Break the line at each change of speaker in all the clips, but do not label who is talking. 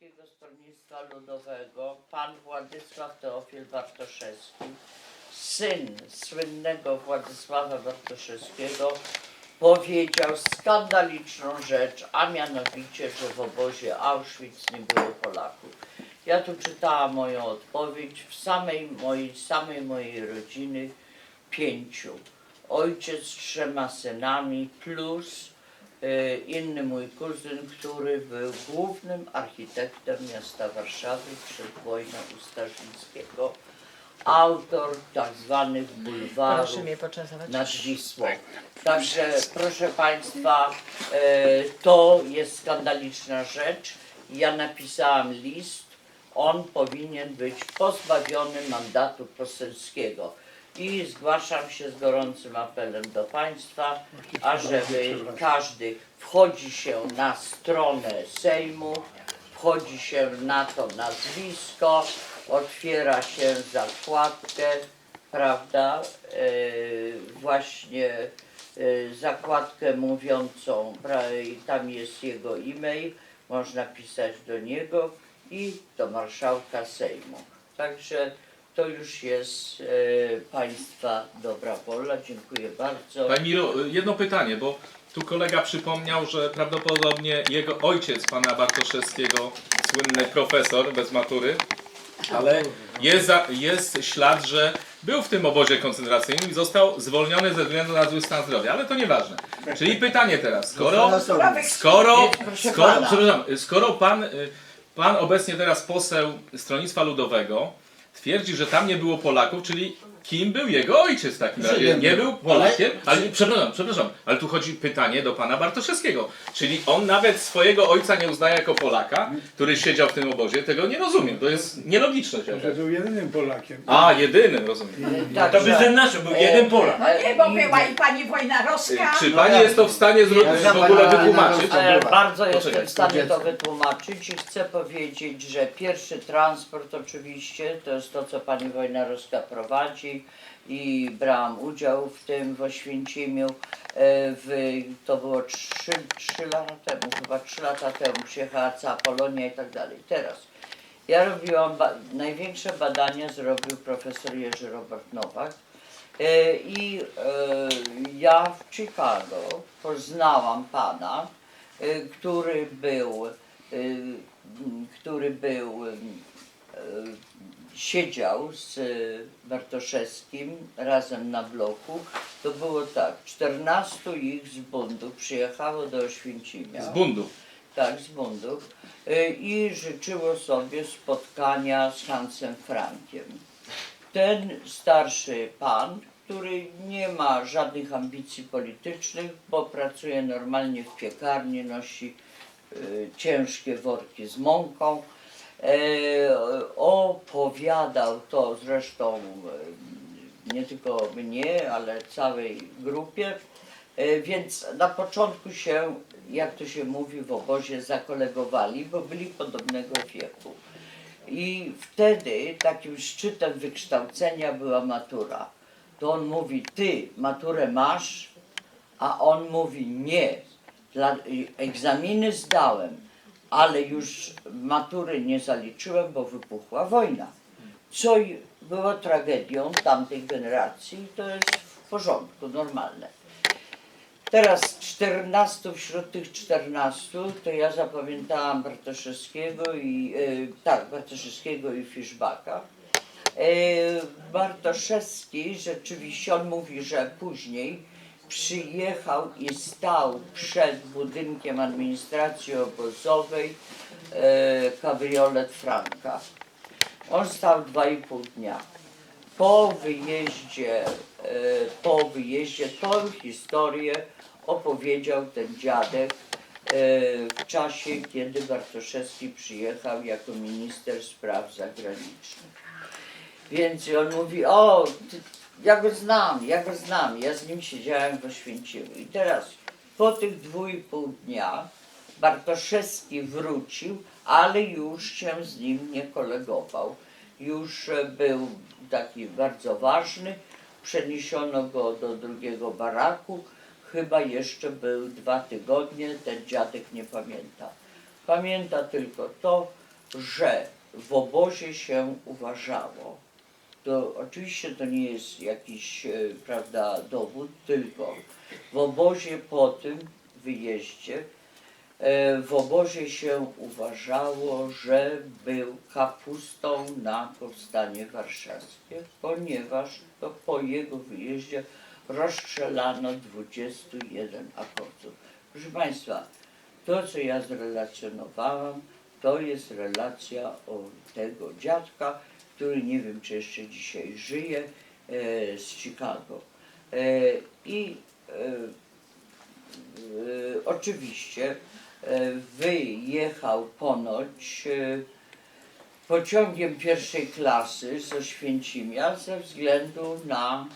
Polskiego Stronnictwa Ludowego, pan Władysław Teofil Bartoszewski, syn słynnego Władysława Bartoszewskiego, powiedział skandaliczną rzecz, a mianowicie, że w obozie Auschwitz nie było Polaków. Ja tu czytałam moją odpowiedź w samej mojej, samej mojej rodziny pięciu. Ojciec z trzema synami plus inny mój kuzyn, który był głównym architektem miasta Warszawy przed wojną u Starzyńskiego. Autor tak zwanych bulwarów nad Wisłą. Także proszę Państwa, e, to jest skandaliczna rzecz. Ja napisałam list, on powinien być pozbawiony mandatu poselskiego. I zgłaszam się z gorącym apelem do Państwa, ażeby każdy wchodzi się na stronę Sejmu, wchodzi się na to nazwisko, otwiera się zakładkę, prawda, e, właśnie e, zakładkę mówiącą, pra- i tam jest jego e-mail, można pisać do niego i do marszałka Sejmu. Także to już jest e, Państwa dobra wola. Dziękuję bardzo.
Pani Miro, jedno pytanie, bo tu kolega przypomniał, że prawdopodobnie jego ojciec, pana Bartoszewskiego, słynny profesor bez matury, ale jest, za, jest ślad, że był w tym obozie koncentracyjnym i został zwolniony ze względu na zły stan zdrowia, ale to nieważne. Czyli pytanie teraz, skoro, skoro,
Proszę
skoro, przepraszam, skoro pan, y, pan obecnie teraz poseł Stronnictwa Ludowego twierdzi, że tam nie było Polaków, czyli kim był jego ojciec w takim razie? Nie
był.
był Polakiem, ale przepraszam, przepraszam, ale tu chodzi pytanie do pana Bartoszewskiego. Czyli on nawet swojego ojca nie uznaje jako Polaka, który siedział w tym obozie, tego nie rozumiem, to jest nielogiczne.
Że był jedynym Polakiem.
A, jedynym, rozumiem.
Także,
To by ten nasz był jeden Polak.
e,
Nie, bo była i pani Wojnarowska.
Czy pani jest to w stanie zro- w ogóle wytłumaczyć?
E, bardzo
Poczekaj,
jestem w stanie to wytłumaczyć i chcę powiedzieć, że pierwszy transport oczywiście to jest to, co pani Wojnarowska prowadzi i brałam udział w tym w Oświęcimiu. E, W, to było 3, trzy lata temu, chyba 3 lata temu przyjechała cała Polonia i tak dalej. Teraz ja robiłam, ba- największe badania zrobił profesor Jerzy Robert Nowak E, I e, ja w Chicago poznałam pana, który był, który był, siedział z e, Bartoszewskim razem na bloku. To było tak, 14 ich z bundu przyjechało do Oświęcimia.
Z bundu.
Tak, z bundów. Y, I życzyło sobie spotkania z Hansem Frankiem. Ten starszy pan, który nie ma żadnych ambicji politycznych, bo pracuje normalnie w piekarni, nosi y, ciężkie worki z mąką. E, opowiadał to zresztą e, nie tylko mnie, ale całej grupie. E, Więc na początku się, jak to się mówi w obozie, zakolegowali, bo byli podobnego wieku. I wtedy takim szczytem wykształcenia była matura. To on mówi, ty maturę masz, a on mówi nie. Egzaminy zdałem, ale już matury nie zaliczyłem, bo wybuchła wojna. Co i było tragedią tamtej generacji, to jest w porządku, normalne. Teraz 14, wśród tych 14 to ja zapamiętałam Bartoszewskiego i e, tak, Bartoszewskiego i Fiszbaka. E, Bartoszewski rzeczywiście, on mówi, że później przyjechał i stał przed budynkiem administracji obozowej e, kabriolet Franka. On stał dwa i pół dnia. Po wyjeździe, e, po wyjeździe tą historię opowiedział ten dziadek e, w czasie, kiedy Bartoszewski przyjechał jako minister spraw zagranicznych. Więc on mówi, o, ja go znam, ja go znam, ja z nim siedziałem w Oświęcimiu. I teraz po tych dwóch i pół dnia Bartoszewski wrócił, ale już się z nim nie kolegował. Już e, był taki bardzo ważny, przeniesiono go do drugiego baraku, chyba jeszcze był dwa tygodnie, ten dziadek nie pamięta. Pamięta tylko to, że w obozie się uważało, to oczywiście to nie jest jakiś, e, prawda, dowód, tylko w obozie po tym wyjeździe, e, w obozie się uważało, że był kapustą na powstanie warszawskie, ponieważ to po jego wyjeździe rozstrzelano 21 akowców. Proszę Państwa, to co ja zrelacjonowałam, to jest relacja o tego dziadka, który nie wiem czy jeszcze dzisiaj żyje, e, z Chicago. E, I e, oczywiście wyjechał ponoć pociągiem pierwszej klasy z Oświęcimia ze względu na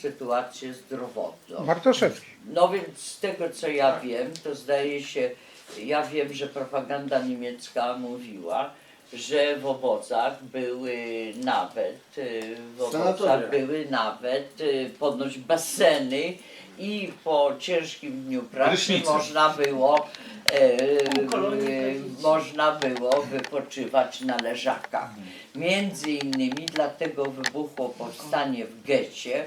sytuację zdrowotną.
Bartoszewski.
No więc z tego co ja wiem, to zdaje się, ja wiem, że propaganda niemiecka mówiła, że w obozach były nawet, y, w
Sanatoria.
były nawet y, ponoć baseny i po ciężkim dniu pracy
Prysznice.
można było e, e, można było wypoczywać na leżakach. Między innymi dlatego wybuchło powstanie w getcie,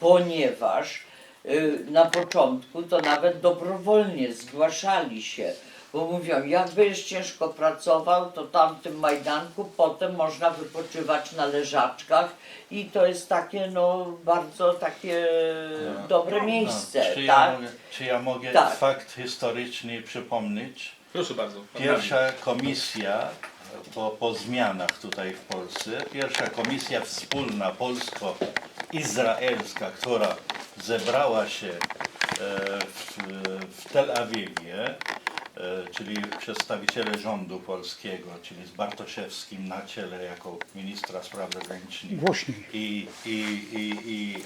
ponieważ y, na początku to nawet dobrowolnie zgłaszali się, bo mówią, jak będziesz ciężko pracował, to tam w tym Majdanku potem można wypoczywać na leżaczkach i to jest takie no bardzo takie
No.
dobre
No,
miejsce,
czy, ja
tak?
mogę, czy ja mogę
Tak.
fakt historyczny przypomnieć?
Proszę bardzo. pan
Pierwsza komisja po, po zmianach tutaj w Polsce, pierwsza komisja wspólna polsko-izraelska, która zebrała się e, w, w Tel Awiwie, czyli przedstawiciele rządu polskiego, czyli z Bartoszewskim na czele jako ministra spraw zagranicznych i, i, i, i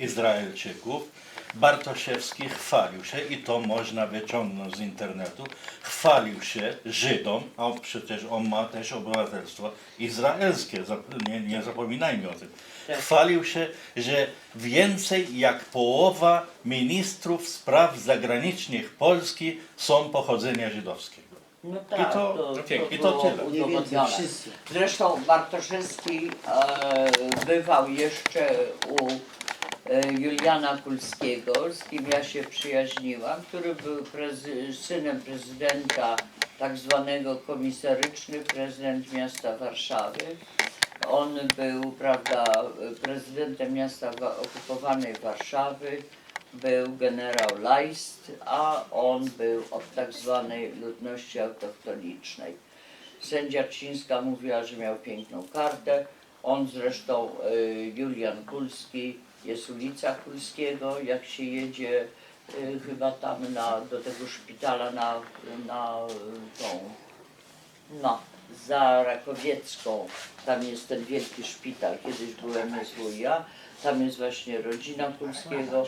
e, Izraelczyków. Bartoszewski chwalił się, i to można wyciągnąć z internetu, chwalił się Żydom, a przecież on ma też obywatelstwo izraelskie, nie, nie zapominajmy o tym.
Tak.
Chwalił się, że więcej jak połowa ministrów spraw zagranicznych Polski są pochodzenia żydowskiego.
No tak,
I to-
to,
no
to,
to
było
tyle.
Więcej.
Zresztą Bartoszewski e, bywał jeszcze u Juliana Kulskiego, z kim ja się przyjaźniłam, który był prezy- synem prezydenta tak zwanego komisaryczny, prezydent miasta Warszawy. On był, prawda, prezydentem miasta wa- okupowanej Warszawy, był generał Leist, a on był od tak zwanej ludności autochtonicznej. Sędzia Trzcińska mówiła, że miał piękną kartę. On zresztą, y, Julian Kulski, jest ulica Kulskiego, jak się jedzie y, chyba tam na, do tego szpitala na, na y, tą, no, za Rakowiecką. Tam jest ten wielki szpital, kiedyś byłem MSWiA. Tam jest właśnie rodzina Kulskiego.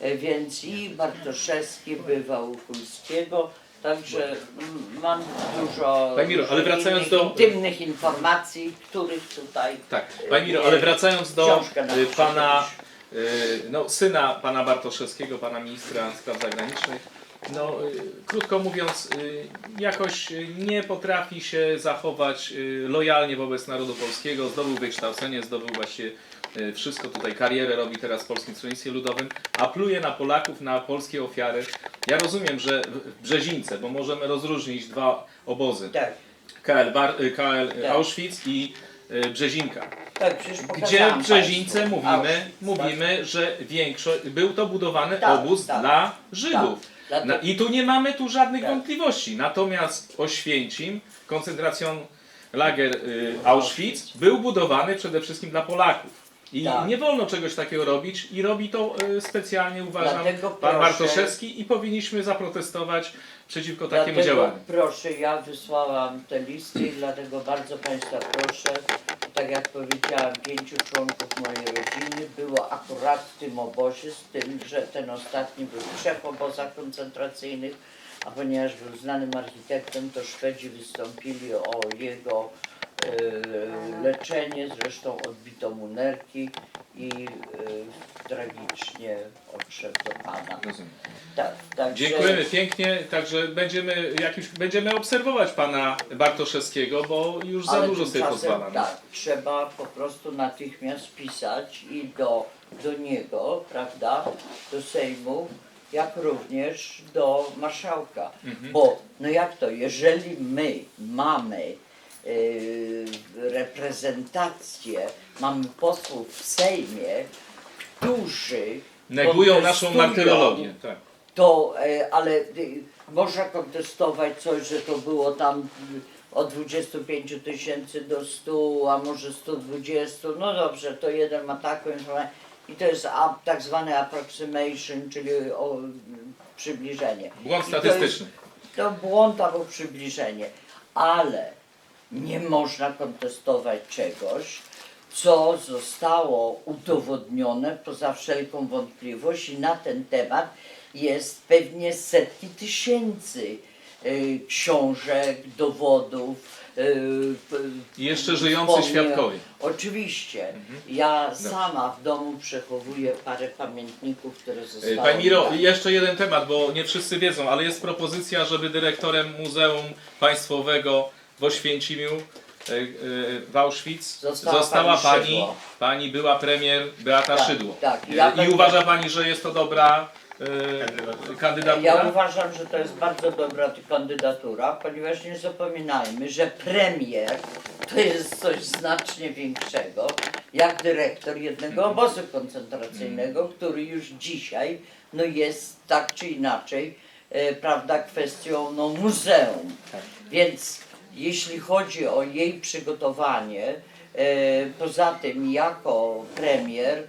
E, Więc i Bartoszewski bywał u Kulskiego. Także mm, mam dużo
Pani Miro, ale wracając do-
intymnych informacji, których tutaj
Tak, Pani Miro, ale wracając do
Książkę
y, pana, y, no, syna pana Bartoszewskiego, pana ministra spraw zagranicznych, no, y, krótko mówiąc, y, jakoś y, nie potrafi się zachować y, lojalnie wobec narodu polskiego, zdobył wykształcenie, zdobył właśnie wszystko tutaj, karierę robi teraz w Polskim Stronnictwie Ludowym, a pluje na Polaków, na polskie ofiary. Ja rozumiem, że Brzezińce, bo możemy rozróżnić dwa obozy,
tak,
KL, Bar, y, KL
Tak.
Auschwitz i y, Brzezinka.
tak,
Gdzie w Brzezińce
państwu.
mówimy,
Auschwitz,
mówimy, że większość, był to budowany
Tak,
obóz
tak,
dla Żydów.
tak.
Na, I tu nie mamy tu żadnych
Tak.
wątpliwości. Natomiast Oświęcim, koncentracjon lager y, Auschwitz, był budowany przede wszystkim dla Polaków. I
Tak.
nie wolno czegoś takiego robić i robi to y, specjalnie, uważam,
Dlatego
pan
proszę-
Bartoszewski i powinniśmy zaprotestować przeciwko takiemu
Dlatego
działaniu.
proszę, ja wysłałam te listy i dlatego bardzo Państwa proszę, tak jak powiedziałam, pięciu członków mojej rodziny było akurat w tym obozie, z tym, że ten ostatni był w trzech obozach koncentracyjnych, a ponieważ był znanym architektem, to Szwedzi wystąpili o jego leczenie, zresztą odbito mu nerki i e, tragicznie odszedł do Pana.
Rozumiem.
Tak, także,
Dziękujemy pięknie, także będziemy, jakimś, będziemy obserwować pana Bartoszewskiego, bo już za
Ale
dużo sobie
tymczasem
pozwala.
Tak, trzeba po prostu natychmiast pisać i do, do niego, prawda, do Sejmu, jak również do marszałka.
Mhm.
Bo, no jak to, jeżeli my mamy reprezentację, mamy posłów w Sejmie, którzy
Negują naszą martyrologię. Tak.
to, e, ale e, można kontestować coś, że to było tam y, od 25 tysięcy do 100, a może 120, no dobrze, to jeden ma taką informację i to jest a, tak zwany approximation, czyli o, y, przybliżenie.
Błąd
I to
statystyczny.
jest- To błąd albo przybliżenie, ale nie można kontestować czegoś, co zostało udowodnione poza wszelką wątpliwość i na ten temat jest pewnie setki tysięcy y, książek, dowodów. y, p-
I jeszcze żyjący
wspomnień.
świadkowie.
Oczywiście. Ja sama w domu przechowuję parę pamiętników, które zostały.
Pani Miro,
mi.
jeszcze jeden temat, bo nie wszyscy wiedzą, ale jest propozycja, żeby dyrektorem Muzeum Państwowego w Oświęcimiu e, e, w Auschwitz
Została
została
pani
pani,
Szydło.
pani była premier Beata
Tak,
Szydło.
tak.
E,
Ja
I
będę-
uważa pani, że jest to dobra e, kandydatura?
Ja uważam, że to jest bardzo dobra ty- kandydatura, ponieważ nie zapominajmy, że premier to jest coś znacznie większego, jak dyrektor jednego obozu koncentracyjnego, który już dzisiaj no jest tak czy inaczej, e, prawda, kwestią no, muzeum. Więc jeśli chodzi o jej przygotowanie, e, poza tym jako premier, e,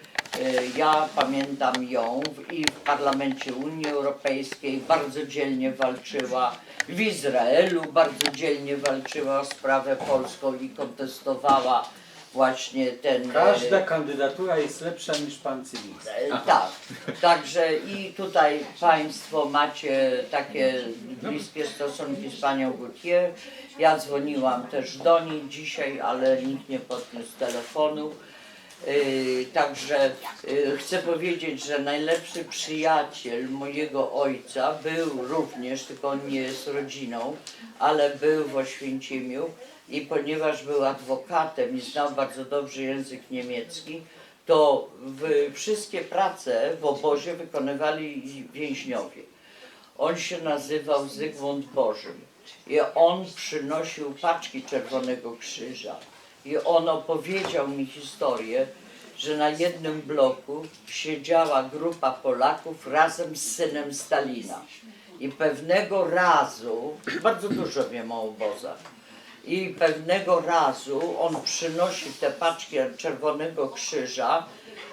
ja pamiętam ją i w Parlamencie Unii Europejskiej bardzo dzielnie walczyła, w Izraelu bardzo dzielnie walczyła o sprawę polską i kontestowała właśnie ten... e,
Każda kandydatura jest lepsza niż pan cywilista.
E, Tak, także i tutaj Państwo macie takie bliskie stosunki z Panią Gautier. Ja dzwoniłam też do niej dzisiaj, ale nikt nie podniósł telefonu. Yy, Także yy, chcę powiedzieć, że najlepszy przyjaciel mojego ojca był również, tylko on nie jest rodziną, ale był w Oświęcimiu i ponieważ był adwokatem i znał bardzo dobrze język niemiecki, to wszystkie prace w obozie wykonywali więźniowie. On się nazywał Zygmunt Bożym i on przynosił paczki Czerwonego Krzyża i on opowiedział mi historię, że na jednym bloku siedziała grupa Polaków razem z synem Stalina. I pewnego razu, bardzo dużo wiem o obozach, i pewnego razu on przynosi te paczki Czerwonego Krzyża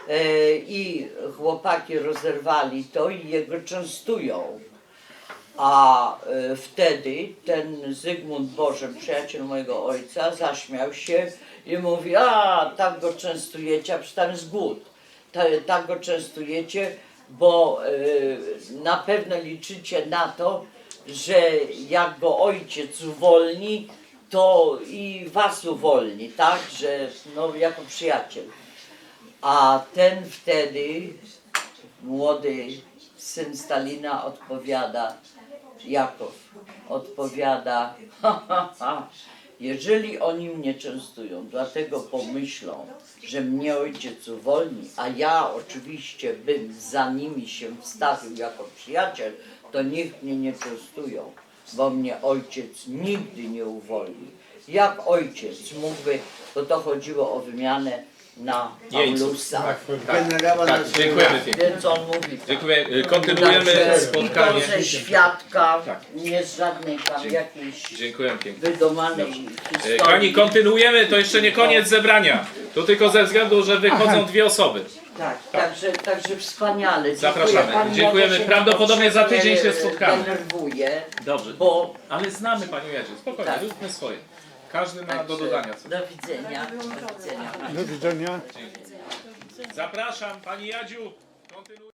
e, i chłopaki rozerwali to i jego częstują. A e, wtedy ten Zygmunt Bożem, przyjaciel mojego ojca, zaśmiał się i mówi, a tak go częstujecie, a przecież tam jest głód. Ta, tak go częstujecie, bo e, na pewno liczycie na to, że jak go ojciec uwolni, to i was uwolni, tak? Że no jako przyjaciel. A ten wtedy, młody syn Stalina odpowiada, Jakow odpowiada, ha, ha, ha, jeżeli oni mnie częstują, dlatego pomyślą, że mnie ojciec uwolni, a ja oczywiście bym za nimi się wstawił jako przyjaciel, to niech mnie nie częstują, bo mnie ojciec nigdy nie uwolni. Jak ojciec mógłby, bo to chodziło o wymianę na
Jeńców.
Paulusa.
Generała
Tak, dziękujemy pięknie.
Więc on mówi
Dziękuję. E, Kontynuujemy
Także
spotkanie.
I to ze świadka,
Tak.
nie z żadnej tam
Dzie-
jakiejś
Dziękuję pięknie.
wydomanej
E,
historii.
Kochani, kontynuujemy, to jeszcze nie koniec zebrania. To tylko ze względu, że wychodzą dwie osoby.
Tak, także, także wspaniale. Dziękuję.
Zapraszamy.
Pani
Dziękujemy.
Się
Prawdopodobnie za tydzień się
niepotrzebnie
spotkamy.
denerwuje,
Dobrze.
bo
Ale znamy Panią Jadzię. Spokojnie,
Tak.
róbmy swoje. Każdy ma do dodania coś.
Do widzenia. Do widzenia.
Do widzenia.
Zapraszam Pani Jadziu. Kontynuuj.